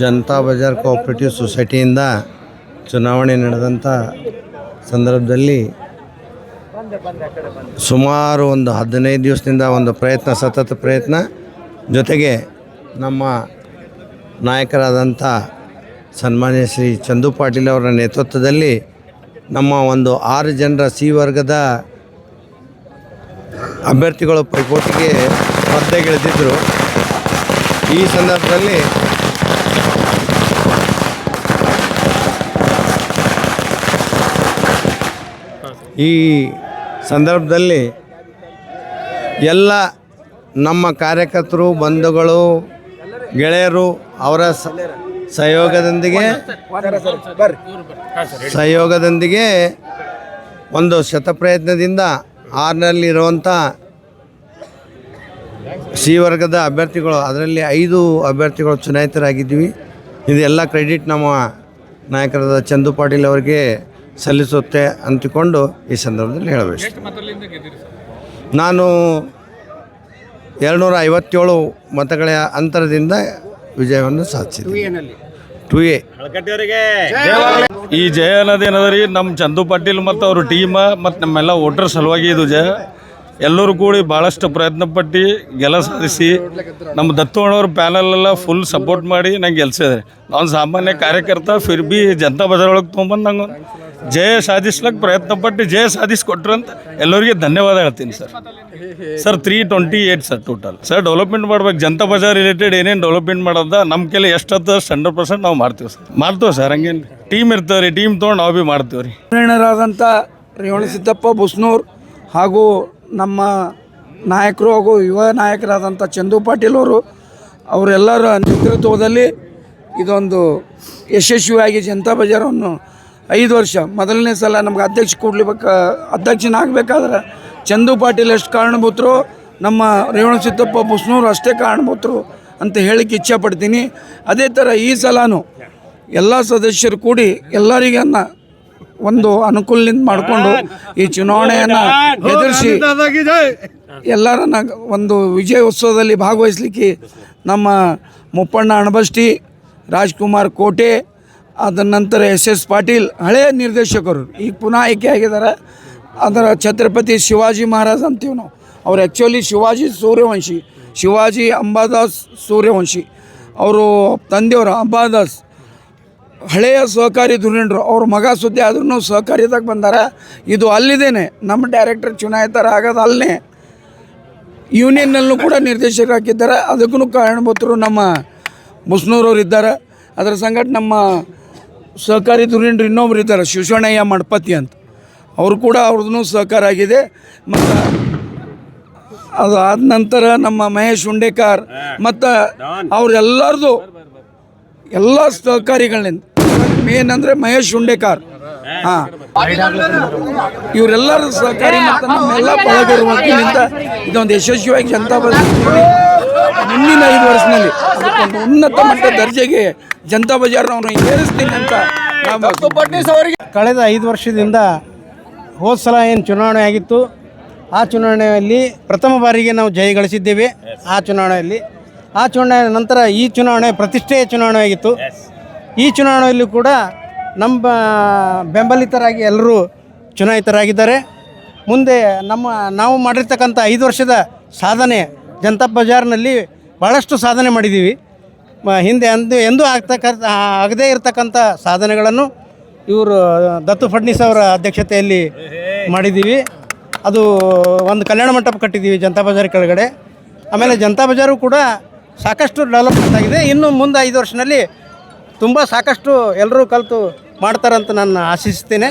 Janata Bazaar cooperative ಸೊಸೈಟಿಯಿಂದ ಚುನಾವಣೆ ನಡೆದಂಥ ಸಂದರ್ಭದಲ್ಲಿ ಸುಮಾರು ಒಂದು ಹದಿನೈದು ದಿವಸದಿಂದ ಒಂದು ಪ್ರಯತ್ನ, ಸತತ ಪ್ರಯತ್ನ ಜೊತೆಗೆ ನಮ್ಮ ನಾಯಕರಾದಂಥ ಸನ್ಮಾನ್ಯ ಶ್ರೀ ಚಂದು ಪಾಟೀಲ್ ಅವರ ನೇತೃತ್ವದಲ್ಲಿ ನಮ್ಮ ಒಂದು ಆರು ಜನರ ಸಿ ವರ್ಗದ ಅಭ್ಯರ್ಥಿಗಳು ಪೈಪೋಟಿಗೆ ಸ್ಪರ್ಧೆಗಿಳಿದಿದ್ದರು. ಈ ಸಂದರ್ಭದಲ್ಲಿ ಈ ಸಂದರ್ಭದಲ್ಲಿ ಎಲ್ಲ ನಮ್ಮ ಕಾರ್ಯಕರ್ತರು, ಬಂಧುಗಳು, ಗೆಳೆಯರು ಅವರ ಸಹಯೋಗದೊಂದಿಗೆ ಸಹಯೋಗದೊಂದಿಗೆ ಒಂದು ಶತಪ್ರಯತ್ನದಿಂದ ಆರ್ನಲ್ಲಿರುವಂಥ ಸಿ ವರ್ಗದ ಅಭ್ಯರ್ಥಿಗಳು, ಅದರಲ್ಲಿ ಐದು ಅಭ್ಯರ್ಥಿಗಳು ಚುನಾಯಿತರಾಗಿದ್ದೀವಿ. ಇದೆಲ್ಲ ಕ್ರೆಡಿಟ್ ನಮ್ಮ ನಾಯಕರಾದ ಚಂದು ಪಾಟೀಲ್ ಅವರಿಗೆ ಸಲ್ಲಿಸುತ್ತೆ ಅಂತಿಕೊಂಡು ಈ ಸಂದರ್ಭದಲ್ಲಿ ಹೇಳಬೇಕು ನಾನು ಎರಡುನೂರ ಐವತ್ತೇಳು ಮತಗಳ ಅಂತರದಿಂದ ವಿಜಯವನ್ನು ಸಾಧಿಸಿದೆ ಟು ಎ. ಈ ಜಯ ಏನದ ನಮ್ಮ ಚಂದು ಪಾಟೀಲ್ ಮತ್ತು ಅವ್ರ ಟೀಮ ಮತ್ತು ನಮ್ಮೆಲ್ಲ ವೋಟರ್ ಸಲುವಾಗಿ ಇದು ಜಯ. ಎಲ್ಲರೂ ಕೂಡಿ ಭಾಳಷ್ಟು ಪ್ರಯತ್ನ ಪಟ್ಟು, ಗೆಲ ಸಾಧಿಸಿ ನಮ್ಮ ದತ್ತುವಣ್ಣವ್ರ ಪ್ಯಾನಲೆಲ್ಲ ಫುಲ್ ಸಪೋರ್ಟ್ ಮಾಡಿ ನಂಗೆ ಗೆಲ್ಸಿದ್ದಾರೆ. ನಾನು ಸಾಮಾನ್ಯ ಕಾರ್ಯಕರ್ತ, ಫಿರ್ ಬಿ ಜನತಾ ಬಜಾರ್ ಒಳಗೆ ತೊಗೊಂಬಂದು ನಂಗೆ ಜಯ ಸಾಧಿಸ್ಲಕ್ಕೆ ಪ್ರಯತ್ನ ಪಟ್ಟು ಜಯ ಸಾಧಿಸಿಕೊಟ್ರು ಅಂತ ಎಲ್ಲರಿಗೆ ಧನ್ಯವಾದ ಹೇಳ್ತೀನಿ sir. Sir three twenty eight sir total sir development ಮಾಡ್ಬೇಕು. ಜನತಾ ಬಜಾರ್ ರಿಲೇಟೆಡ್ ಏನೇನು ಡೆವಲಪ್ಮೆಂಟ್ ಮಾಡೋದ ನಮ್ಮ ಕೈಲಿ ಎಷ್ಟು ಅಷ್ಟು ಹಂಡ್ರೆಡ್ ಪರ್ಸೆಂಟ್ ನಾವು ಮಾಡ್ತೀವಿ ಸರ್. ಮಾಡ್ತೀವಿ ಸರ್, ಹಂಗೇನು ಟೀಮ್ ಇರ್ತೇವೆ ರೀ ಟೀಮ್ ತೊಗೊಂಡು ನಾವು ಭೀ ಮಾಡ್ತೀವಿ ರೀ ಪ್ರೇರಣರಾದಂಥ ರೇವಣ ಸಿದ್ದಪ್ಪ ಬುಸ್ನೂರ್ ಹಾಗೂ ನಮ್ಮ ನಾಯಕರು ಹಾಗೂ ಯುವ ನಾಯಕರಾದಂಥ ಚಂದು ಪಾಟೀಲ್ ಅವರು, ಅವರೆಲ್ಲರ ನೇತೃತ್ವದಲ್ಲಿ ಇದೊಂದು ಯಶಸ್ವಿಯಾಗಿ ಜನತಾ ಬಜಾರನ್ನು ಐದು ವರ್ಷ. ಮೊದಲನೇ ಸಲ ನಮ್ಗೆ ಅಧ್ಯಕ್ಷ ಕೊಡ್ಲಿಬೇಕ ಅಧ್ಯಕ್ಷನಾಗಬೇಕಾದ್ರೆ ಚಂದು ಪಾಟೀಲ್ ಎಷ್ಟು ಕಾರಣಭೂತರು, ನಮ್ಮ ರೇವಣ ಸಿದ್ದಪ್ಪ ಬುಸ್ನೂರು ಅಷ್ಟೇ ಕಾರಣಭೂತರು ಅಂತ ಹೇಳಕ್ಕೆ ಇಚ್ಛೆ ಪಡ್ತೀನಿ ಅದೇ ಥರ ಈ ಸಲನೂ ಎಲ್ಲ ಸದಸ್ಯರು ಕೂಡಿ ಎಲ್ಲರಿಗನ್ನ ಒಂದು ಅನುಕೂಲದಿಂದ ಮಾಡಿಕೊಂಡು ಈ ಚುನಾವಣೆಯನ್ನು ಎದುರಿಸಿ ಎಲ್ಲರನ್ನ ಒಂದು ವಿಜಯ ಉತ್ಸವದಲ್ಲಿ ಭಾಗವಹಿಸಲಿಕ್ಕೆ ನಮ್ಮ ಮುಪ್ಪಣ್ಣ ಅಣಬಷ್ಟಿ, ರಾಜ್ಕುಮಾರ್ ಕೋಟೆ ಅದ ನಂತರ ಎಸ್ ಎಸ್ ಪಾಟೀಲ್ ಹಳೆಯ ನಿರ್ದೇಶಕರು, ಈಗ ಪುನಃ ಆಯ್ಕೆ ಆಗಿದ್ದಾರೆ. ಅದರ ಛತ್ರಪತಿ ಶಿವಾಜಿ ಮಹಾರಾಜ್ ಅಂತೀವಿ ನಾವು. ಅವ್ರು ಆ್ಯಕ್ಚುಲಿ ಶಿವಾಜಿ ಸೂರ್ಯವಂಶಿ, ಶಿವಾಜಿ ಅಂಬಾದಾಸ್ ಸೂರ್ಯವಂಶಿ. ಅವರು ತಂದೆಯವರು ಅಂಬಾದಾಸ್. ಹಳೆಯ ಸಹಕಾರಿ ಧುರೀಣರು, ಅವ್ರ ಮಗ ಸುದ್ದಿ ಆದ್ರೂ ಸಹಕಾರಿದಾಗ ಬಂದಾರ. ಇದು ಅಲ್ಲಿದ್ದೇನೆ ನಮ್ಮ ಡೈರೆಕ್ಟರ್ ಚುನಾಯಿತರ ಆಗೋದು ಅಲ್ಲೇ ಯೂನಿಯನ್ನಲ್ಲೂ ಕೂಡ ನಿರ್ದೇಶಕರು ಹಾಕಿದ್ದಾರೆ. ಅದಕ್ಕೂ ಕಾರಣಭೂತರು ನಮ್ಮ ಮುಸ್ನೂರವ್ರು ಇದ್ದಾರೆ. ಅದರ ಸಂಗಟ ನಮ್ಮ ಸಹಕಾರಿ ಧುರೀಣರು ಇನ್ನೊಬ್ರು ಇದ್ದಾರೆ ಶಿವಶಣಯ್ಯ ಮಣಪತಿ ಅಂತ ಅವರು ಕೂಡ ಅವ್ರದ್ದು ಸಹಕಾರ ಆಗಿದೆ ಮತ್ತು ಅದು ಆದ ನಂತರ ನಮ್ಮ ಮಹೇಶ್ ಉಂಡೇಕಾರ್ ಮತ್ತು ಅವ್ರೆಲ್ಲರದು ಎಲ್ಲ ಸಹಕಾರಿಗಳಿಂದ ಮೇನ್ ಅಂದರೆ ಮಹೇಶ್ ಉಂಡೇಕಾರ್ ಹಾಂ ಇವರೆಲ್ಲರ ಸಹಕಾರಿ ಮತ್ತು ನಮ್ಮೆಲ್ಲ ಬಳಗರ ಇದೊಂದು ಯಶಸ್ವಿಯಾಗಿ ಜನತಾ ಬಜಾರ್ ಮುಂದಿನ ಐದು ವರ್ಷದಲ್ಲಿ ಅದಕ್ಕೊಂದು ಉನ್ನತ ಮಟ್ಟ ದರ್ಜೆಗೆ ಜನತಾ ಬಜಾರ್ನವ್ರನ್ನ ಏರಿಸ್ತೀನಿ ಅಂತ ಅವರಿಗೆ ಕಳೆದ ಐದು ವರ್ಷದಿಂದ ಹೋದ ಸಲ ಏನು ಚುನಾವಣೆ ಆಗಿತ್ತು ಆ ಚುನಾವಣೆಯಲ್ಲಿ ಪ್ರಥಮ ಬಾರಿಗೆ ನಾವು ಜಯ ಗಳಿಸಿದ್ದೇವೆ. ಆ ಚುನಾವಣೆಯಲ್ಲಿ ಆ ಚುನಾವಣೆ ನಂತರ ಈ ಚುನಾವಣೆ ಪ್ರತಿಷ್ಠೆಯ ಚುನಾವಣೆ ಆಗಿತ್ತು. ಈ ಚುನಾವಣೆಯಲ್ಲಿ ಕೂಡ ನಮ್ಮ ಬೆಂಬಲಿತರಾಗಿ ಎಲ್ಲರೂ ಚುನಾಯಿತರಾಗಿದ್ದಾರೆ. ಮುಂದೆ ನಮ್ಮ ನಾವು ಮಾಡಿರ್ತಕ್ಕಂಥ ಐದು ವರ್ಷದ ಸಾಧನೆ ಜನತಾ ಬಜಾರ್ನಲ್ಲಿ ಭಾಳಷ್ಟು ಸಾಧನೆ ಮಾಡಿದ್ದೀವಿ. ಹಿಂದೆ ಅಂದು, ಎಂದೂ ಆಗ್ತಕ್ಕಂಥ ಆಗದೇ ಇರತಕ್ಕಂಥ ಸಾಧನೆಗಳನ್ನು ಇವರು, ದತ್ತು ಫಡ್ನೀಸ್ ಅವರ ಅಧ್ಯಕ್ಷತೆಯಲ್ಲಿ ಮಾಡಿದ್ದೀವಿ. ಅದು ಒಂದು ಕಲ್ಯಾಣ ಮಂಟಪ ಕಟ್ಟಿದ್ದೀವಿ ಜನತಾ ಬಜಾರ್ ಕೆಳಗಡೆ. ಆಮೇಲೆ ಜನತಾ ಬಜಾರು ಕೂಡ ಸಾಕಷ್ಟು ಡೆವಲಪ್ಮೆಂಟ್ ಆಗಿದೆ. ಇನ್ನು ಮುಂದೆ ಐದು ವರ್ಷದಲ್ಲಿ ತುಂಬ ಸಾಕಷ್ಟು ಎಲ್ಲರೂ ಕಲಿತು ಮಾಡ್ತಾರಂತ ನಾನು ಆಶಿಸ್ತೇನೆ.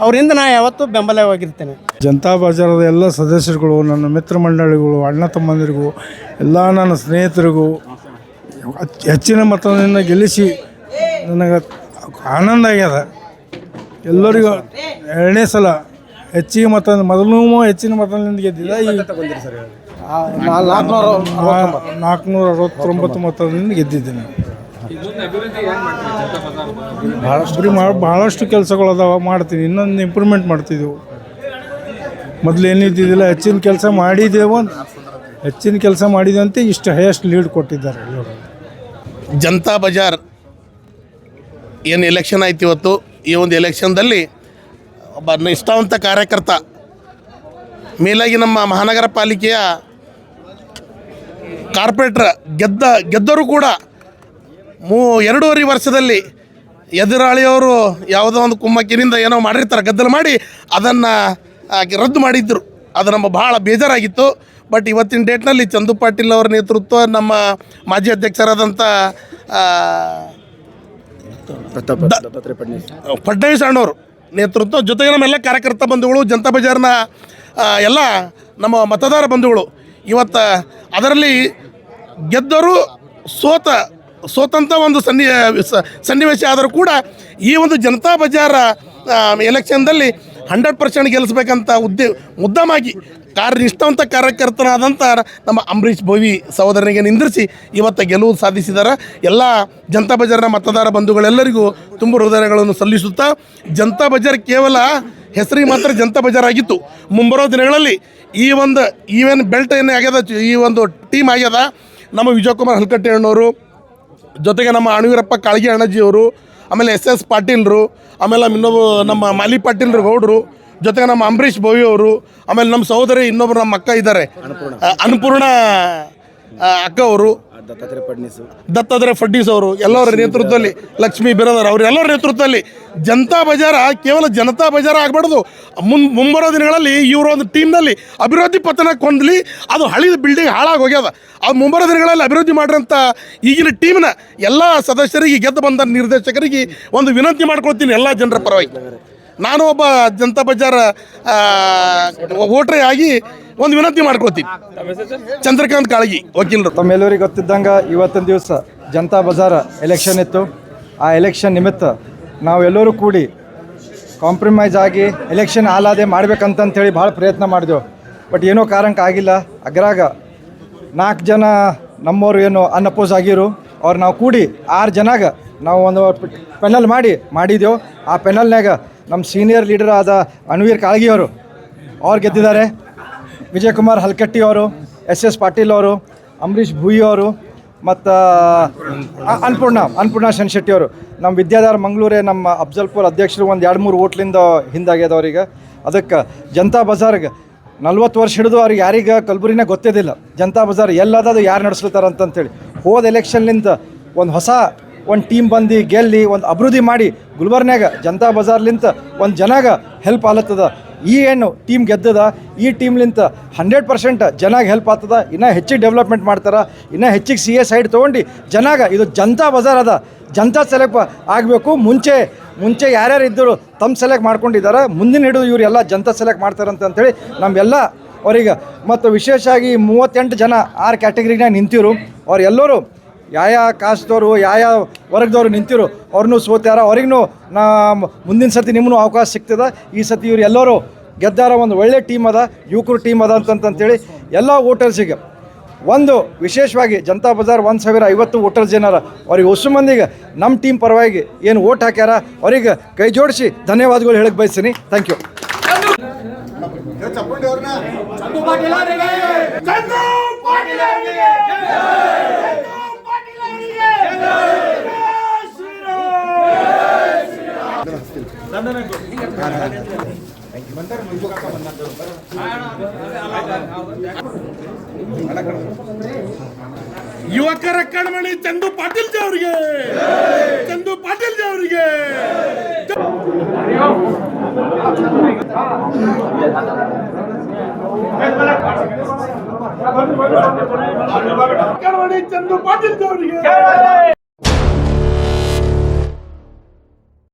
ಅವರಿಂದ ನಾನು ಯಾವತ್ತೂ ಬೆಂಬಲವಾಗಿರ್ತೇನೆ. ಜನತಾ ಬಜಾರದ ಎಲ್ಲ ಸದಸ್ಯರುಗಳು ನನ್ನ ಮಿತ್ರ ಮಂಡಳಿಗಳು ಅಣ್ಣ ತಮ್ಮಂದಿರಿಗೂ ಎಲ್ಲ ನನ್ನ ಸ್ನೇಹಿತರಿಗೂ ಹೆಚ್ಚ್- ಹೆಚ್ಚಿನ ಮತದಿಂದ ಗೆಲ್ಲಿಸಿ ನನಗೆ ಆನಂದ ಆಗ್ಯದ. ಎಲ್ಲರಿಗೂ ಎರಡನೇ ಸಲ ಹೆಚ್ಚಿಗೆ ಮತ ಮೊದಲು ಹೆಚ್ಚಿನ ಮತದಿಂದ ಗೆದ್ದಿದೆ. ಈ ನಾಲ್ಕುನೂರ ಅರವತ್ತೊಂಬತ್ತು ಮತದಿಂದ ಗೆದ್ದಿದ್ದೇನೆ. ಭಾಳಷ್ಟು ಭಾಳಷ್ಟು ಕೆಲಸಗಳು ಅದಾವ ಮಾಡ್ತೀನಿ. ಇನ್ನೊಂದು ಇಂಪ್ರೂವ್ಮೆಂಟ್ ಮಾಡ್ತಿದ್ದೆವು ಮೊದಲು ಏನಿದ್ದಿದ್ದಿಲ್ಲ ಹೆಚ್ಚಿನ ಕೆಲಸ ಮಾಡಿದೆವು ಹೆಚ್ಚಿನ ಕೆಲಸ ಮಾಡಿದಂತೆ ಇಷ್ಟು ಹೈಯೆಸ್ಟ್ ಲೀಡ್ ಕೊಟ್ಟಿದ್ದಾರೆ ಎಲ್ಲರೂ ಜನತಾ ಬಜಾರ್ ಏನು ಎಲೆಕ್ಷನ್ ಆಯ್ತು ಇವತ್ತು? ಈ ಒಂದು ಎಲೆಕ್ಷನ್ದಲ್ಲಿ ಒಬ್ಬ ನಿಷ್ಠಾವಂತ ಕಾರ್ಯಕರ್ತ ಮೇಲಾಗಿ ನಮ್ಮ ಮಹಾನಗರ ಪಾಲಿಕೆಯ ಕಾರ್ಪೊರೇಟ್ರ್ ಗೆದ್ದ ಗೆದ್ದರೂ ಕೂಡ ಮೂ ಎರಡೂವರೆ ವರ್ಷದಲ್ಲಿ ಎದುರಾಳಿಯವರು ಯಾವುದೋ ಒಂದು ಕುಮ್ಮಕ್ಕಿನಿಂದ ಏನೋ ಮಾಡಿರ್ತಾರೆ ಗದ್ದಲ ಮಾಡಿ ಅದನ್ನು ರದ್ದು ಮಾಡಿದ್ದರು ಅದು ನಮ್ಮ ಭಾಳ ಬೇಜಾರಾಗಿತ್ತು. ಬಟ್ ಇವತ್ತಿನ ಡೇಟ್ನಲ್ಲಿ ಚಂದು ಪಾಟೀಲ್ ಅವರ ನೇತೃತ್ವ ನಮ್ಮ ಮಾಜಿ ಅಧ್ಯಕ್ಷರಾದಂಥ ಫಡ್ನವೀಸ್ ಅಣ್ಣವರು ನೇತೃತ್ವ ಜೊತೆಗೆ ನಮ್ಮೆಲ್ಲ ಕಾರ್ಯಕರ್ತ ಬಂಧುಗಳು ಜನತಾ ಬಜಾರ್ನ ಎಲ್ಲ ನಮ್ಮ ಮತದಾರ ಬಂಧುಗಳು. ಇವತ್ತು ಅದರಲ್ಲಿ ಗೆದ್ದರು ಸೋತ ಸೋತಂಥ ಒಂದು ಸನ್ನಿ ಸನ್ನಿವೇಶ ಆದರೂ ಕೂಡ ಈ ಒಂದು ಜನತಾ ಬಜಾರ ಎಲೆಕ್ಷನ್ದಲ್ಲಿ ಹಂಡ್ರೆಡ್ ಪರ್ಸೆಂಟ್ ಗೆಲ್ಲಿಸ್ಬೇಕಂತ ಉದ್ದೇ ಮುದ್ದಮಾಗಿ ಕಾರ್ಯನಿಷ್ಠವಂತ ಕಾರ್ಯಕರ್ತನಾದಂಥ ನಮ್ಮ ಅಂಬರೀಷ್ ಭೋವಿ ಸಹೋದರನಿಗೆ ನಿಂದಿರಿಸಿ ಇವತ್ತು ಗೆಲುವು ಸಾಧಿಸಿದ್ದಾರೆ ಎಲ್ಲ ಜನತಾ ಬಜಾರ್ನ ಮತದಾರ ಬಂಧುಗಳೆಲ್ಲರಿಗೂ ತುಂಬ ಹೃದಯಗಳನ್ನು ಸಲ್ಲಿಸುತ್ತಾ, ಜನತಾ ಬಜಾರ್ ಕೇವಲ ಹೆಸರಿಗೆ ಮಾತ್ರ ಜನತಾ ಬಜಾರ್ ಆಗಿತ್ತು. ಮುಂಬರೋ ದಿನಗಳಲ್ಲಿ ಈ ಒಂದು ಈವೆನ್ ಬೆಲ್ಟ್ ಏನೇ ಆಗ್ಯದ, ಈ ಒಂದು ಟೀಮ್ ಆಗ್ಯದ, ನಮ್ಮ ವಿಜಯಕುಮಾರ್ ಹಲ್ಕಟ್ಟೆ ಅಣ್ಣವರು ಜೊತೆಗೆ ನಮ್ಮ ಅಣವೀರಪ್ಪ ಕಾಳಗಿ ಅಣ್ಣಜಿಯವರು, ಆಮೇಲೆ ಎಸ್ ಎಸ್ ಪಾಟೀಲ್ರು, ಆಮೇಲೆ ನಮ್ಮ ಇನ್ನೊಬ್ಬ ನಮ್ಮ ಮಾಲಿ ಪಾಟೀಲ್ರು ಗೌಡ್ರು, ಜೊತೆಗೆ ನಮ್ಮ ಅಂಬರೀಷ್ ಭೋವಿ ಅವರು, ಆಮೇಲೆ ನಮ್ಮ ಸಹೋದರಿ ಇನ್ನೊಬ್ರು ನಮ್ಮ ಅಕ್ಕ ಇದ್ದಾರೆ. ಅನ್ನಪೂರ್ಣ ಅಕ್ಕ ಅವರು. ದತ್ತಾತ್ರೇಯ ಫಡ್ನೀಸ್. ಅವರು ಎಲ್ಲರ ನೇತೃತ್ವದಲ್ಲಿ ಲಕ್ಷ್ಮೀ ಬಿರದರ್ ಅವರು ಎಲ್ಲರ ನೇತೃತ್ವದಲ್ಲಿ ಜನತಾ ಬಜಾರ ಕೇವಲ ಜನತಾ ಬಜಾರ ಆಗಬಾರ್ದು. ಮುನ್ ಮುಂಬರೋ ದಿನಗಳಲ್ಲಿ ಇವರ ಒಂದು ಟೀಮ್ನಲ್ಲಿ ಅಭಿವೃದ್ಧಿ ಪತನ ಹೊಂದಲಿ ಅದು ಹಳಿದ ಬಿಲ್ಡಿಂಗ್ ಹಾಳಾಗಿ ಹೋಗ್ಯದ. ಅದು ಮುಂಬರೋ ದಿನಗಳಲ್ಲಿ ಅಭಿವೃದ್ಧಿ ಮಾಡಿರೋಂಥ ಈಗಿನ ಟೀಮ್ನ ಎಲ್ಲ ಸದಸ್ಯರಿಗೆ ಗೆದ್ದು ಬಂದ ನಿರ್ದೇಶಕರಿಗೆ ಒಂದು ವಿನಂತಿ ಮಾಡ್ಕೊಳ್ತೀನಿ ಎಲ್ಲ ಜನರ ಪರವಾಗಿ. ನಾನು ಒಬ್ಬ ಜನತಾ ಬಜಾರ ವೋಟ್ರೇ ಆಗಿ ಒಂದು ವಿನಂತಿ ಮಾಡ್ಕೋತೀನಿ ಚಂದ್ರಕಾಂತ್ ಕಾಳಗಿ, ವಕೀಲರು. ತಮ್ಮೆಲ್ಲರಿಗೆ ಗೊತ್ತಿದ್ದಂಗ ಇವತ್ತಿನ ದಿವಸ ಜನತಾ ಬಜಾರ ಎಲೆಕ್ಷನ್ ಇತ್ತು. ಆ ಎಲೆಕ್ಷನ್ ನಿಮಿತ್ತ ನಾವೆಲ್ಲರೂ ಕೂಡಿ ಕಾಂಪ್ರಮೈಸ್ ಆಗಿ ಎಲೆಕ್ಷನ್ ಆಲಾದೆ ಮಾಡ್ಬೇಕಂತಂತೇಳಿ ಭಾಳ ಪ್ರಯತ್ನ ಮಾಡಿದೆವು. ಬಟ್ ಏನೋ ಕಾರಣಕ್ಕೆ ಆಗಿಲ್ಲ. ಅಗ್ರಾಗ ನಾಲ್ಕು ಜನ ನಮ್ಮವರು ಏನು ಅನ್ಅಪೋಸ್ ಆಗಿರು. ಅವ್ರು ನಾವು ಕೂಡಿ ಆರು ಜನಾಗ ನಾವು ಒಂದು ಪೆನಲ್ ಮಾಡಿ ಮಾಡಿದೆವು. ಆ ಪೆನಲ್ನಾಗ ನಮ್ಮ ಸೀನಿಯರ್ ಲೀಡರ್ ಆದ ಅನ್ವೀರ್ ಕಾಳಗಿಯವರು ಅವ್ರು ಗೆದ್ದಿದ್ದಾರೆ. ವಿಜಯಕುಮಾರ್ ಹಲ್ಕಟ್ಟಿ ಅವರು, ಎಸ್ ಎಸ್ ಪಾಟೀಲ್ ಅವರು, ಅಂಬರೀಷ್ ಭೂಯಿ ಅವರು, ಮತ್ತು ಅನ್ನಪೂರ್ಣ ಅನ್ನಪೂರ್ಣ ಶೆಟ್ಟಿ ಅವರು. ನಮ್ಮ ವಿದ್ಯಾಧಾರ ಮಂಗಳೂರೇ ನಮ್ಮ ಅಫ್ಜಲ್ಪುರ್ ಅಧ್ಯಕ್ಷರು ಒಂದು ಎರಡು ಮೂರು ಓಟ್ಲಿಂದ ಹಿಂದಾಗ್ಯದ ಅವ್ರಿಗೆ. ಅದಕ್ಕೆ ಜನತಾ ಬಜಾರ್ಗೆ ನಲ್ವತ್ತು ವರ್ಷ ಹಿಡಿದು ಅವ್ರಿಗೆ ಯಾರಿಗೆ ಕಲಬುರಿನೇ ಗೊತ್ತಿದ್ದಿಲ್ಲ. ಜನತಾ ಬಜಾರ್ ಎಲ್ಲದದು ಯಾರು ನಡೆಸ್ಲತ್ತಾರ ಅಂತಂತೇಳಿ. ಹೋದ ಎಲೆಕ್ಷನ್ಲಿಂದ ಒಂದು ಹೊಸ, ಒಂದು ಟೀಮ್ ಬಂದು, ಗೆಲ್ಲಿ, ಒಂದು ಅಭಿವೃದ್ಧಿ ಮಾಡಿ ಗುಲ್ಬರ್ನ್ಯಾಗ ಜನತಾ ಬಜಾರ್ಲಿಂತ ಒಂದು ಜನಾಗ ಹೆಲ್ಪ್ ಆಲತ್ತದ. ಈ ಏನು ಟೀಮ್ ಗೆದ್ದದ, ಈ ಟೀಮ್ಲಿಂತ ಹಂಡ್ರೆಡ್ ಪರ್ಸೆಂಟ್ ಜನಾಗ ಹೆಲ್ಪ್ ಆಗ್ತದ, ಇನ್ನೂ ಹೆಚ್ಚಿಗೆ ಡೆವಲಪ್ಮೆಂಟ್ ಮಾಡ್ತಾರೆ, ಇನ್ನೂ ಹೆಚ್ಚಿಗೆ ಸಿ ಎ ಸೈಡ್ ತೊಗೊಂಡು ಜನಾಗ ಇದು ಜನತಾ ಬಜಾರ್ ಅದ. ಜನತಾ ಸೆಲೆಕ್ಟ್ ಆಗಬೇಕು. ಮುಂಚೆ ಮುಂಚೆ ಯಾರ್ಯಾರು ಇದ್ದರು ತಮ್ಮ ಸೆಲೆಕ್ಟ್ ಮಾಡ್ಕೊಂಡಿದ್ದಾರೆ ಮುಂದಿನ ಹಿಡಿದು ಇವರೆಲ್ಲ ಜನತಾ ಸೆಲೆಕ್ಟ್ ಮಾಡ್ತಾರಂತ ಅಂತೇಳಿ ನಮ್ಮೆಲ್ಲ ಅವ್ರಿಗೆ. ಮತ್ತು ವಿಶೇಷವಾಗಿ ಮೂವತ್ತೆಂಟು ಜನ ಆರು ಕ್ಯಾಟಗರಿನಾಗ ನಿಂತಿರು. ಅವ್ರು ಎಲ್ಲರೂ ಯಾವ ಕಾಸ್ಟ್ದವರು ಯಾವ ವರ್ಗದವ್ರು ನಿಂತಿರು ಅವ್ರನ್ನೂ ಸೋತ್ಯಾರ. ಅವ್ರಿಗೂ ನಾ ಮುಂದಿನ ಸರ್ತಿ ನಿಮ್ಮನ್ನು ಅವಕಾಶ ಸಿಗ್ತದೆ. ಈ ಸತಿ ಇವ್ರು ಎಲ್ಲರೂ ಗೆದ್ದಾರ ಒಂದು ಒಳ್ಳೆ ಟೀಮ್ ಅದ, ಯುವಕರು ಟೀಮ್ ಅದ ಅಂತಂತಂತೇಳಿ ಎಲ್ಲ ವೋಟರ್ಸಿಗೆ. ಒಂದು, ವಿಶೇಷವಾಗಿ ಜನತಾ ಬಜಾರ್ ಒಂದು ಸಾವಿರ ಐವತ್ತು ವೋಟರ್ಸ್ ಏನಾರ, ಅವ್ರಿಗೆ ಹೊಸ ಮಂದಿಗೆ ನಮ್ಮ ಟೀಮ್ ಪರವಾಗಿ ಏನು ವೋಟ್ ಹಾಕ್ಯಾರ, ಅವ್ರಿಗೆ ಕೈ ಜೋಡಿಸಿ ಧನ್ಯವಾದಗಳು ಹೇಳಕ್ಕೆ ಬಯಸ್ತೀನಿ. ಥ್ಯಾಂಕ್ ಯು ಯುವಕರ ಕಣ್ಮಣಿ ಚಂದು ಪಾಟೀಲ್ ಅವರಿಗೆ. ಚಂದು ಪಾಟೀಲ್ ಅವರಿಗೆ. ಕಣ್ಮಣಿ ಚಂದು ಪಾಟೀಲ್ ಅವರಿಗೆ.